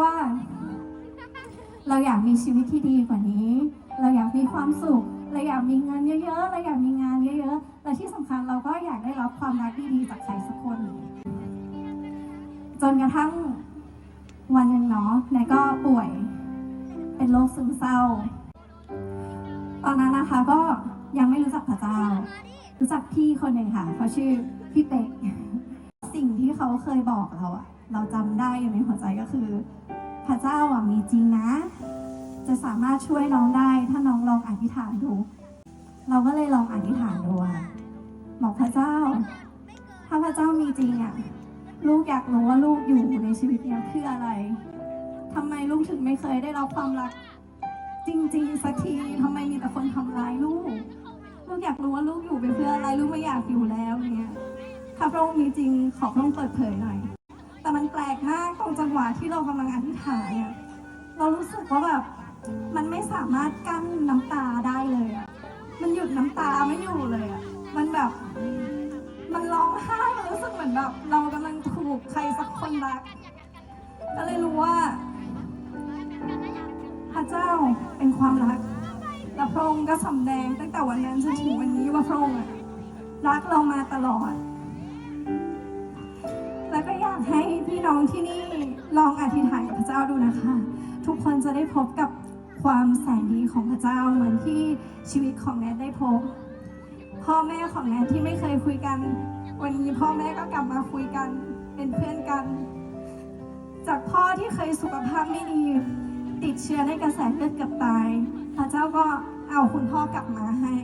ว่า เราอยากมีชีวิตที่ดีกว่านี้ เราอยากมีความสุข เราอยากมีเงินเยอะๆ เราอยากมีงานเยอะๆและที่สำคัญเราก็อยากได้รับความรักดีๆจากใครสักคน จนกระทั่งวันหนึ่งเนาะนายก็ป่วย เป็นโรคซึมเศร้า ตอนนั้นนะคะก็ยังไม่รู้จักพระเจ้า รู้จักพี่คนหนึ่งค่ะเขาชื่อพี่เป็ก สิ่งที่เขาเคยบอกเราอะเราจำได้อยู่ในหัวใจก็คือ พระเจ้าอะมีจริงนะ จะสามารถช่วยน้องได้ถ้าน้องลองอธิษฐานดู เราก็เลยลองอธิษฐานดูบอกพระเจ้า ถ้าพระเจ้ามีจริงอะลูกอยากรู้ว่าลูกอยู่ในชีวิตเนี้ยเพื่ออะไรทำไมลูกถึงไม่เคยได้รับความรัก จริง ๆสักทีทำไมมีแต่คนทำร้ายลูก ลูกอยากรู้ว่าลูกอยู่ไปเพื่ออะไร ลูกไม่อยากอยู่แล้วเนี่ยถ้าพระองค์มีจริงขอพระองค์เปิดเผยหน่อย แต่มันแปลกมากตรงจังหวะที่เรากำลังอธิษฐานเนี่ยเรารู้สึกว่าแบบมันไม่สามารถกั้นน้ำตาได้เลยอะมันหยุดน้ำตาไม่อยู่เลยอะมันแบบ มันร้องไห้มันรู้สึกเหมือนแบบ เรากำลังถูกใครสักคนรัก ก็เลยรู้ว่า พระเจ้าเป็นความรัก และพระองค์ก็สำแดงตั้งแต่วันนั้นจนถึงวันนี้ว่าพระองค์อะรักเรามาตลอด น้องที่นี่ลองอธิษฐานกับพระเจ้าดูนะคะ ทุกคนจะได้พบกับความแสนดีของพระเจ้าเหมือนที่ชีวิตของแนทได้พบ พ่อแม่ของแนทที่ไม่เคยคุยกัน วันนี้พ่อแม่ก็กลับมาคุยกันเป็นเพื่อนกัน จากพ่อที่เคยสุขภาพไม่ดีติดเชื้อในกระแสเลือดเกือบตาย พระเจ้าก็เอาคุณพ่อกลับมาให้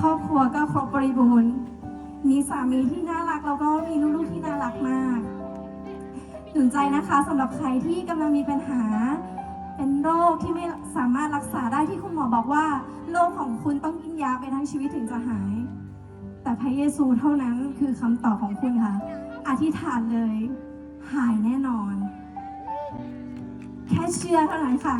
ครอบครัวก็ครบบริบูรณ์ มีสามีที่น่ารักแล้วก็มีลูกๆที่น่ารักมากหนุนใจนะคะสำหรับใครที่กำลังมีปัญหา เป็นโรคที่ไม่สามารถรักษาได้ที่คุณหมอบอกว่าโรคของคุณต้องกินยาไปทั้งชีวิตถึงจะหาย แต่พระเยซูเท่านั้นคือคำตอบของคุณค่ะ อธิษฐานเลย หายแน่นอน แค่เชื่อเท่านั้นค่ะ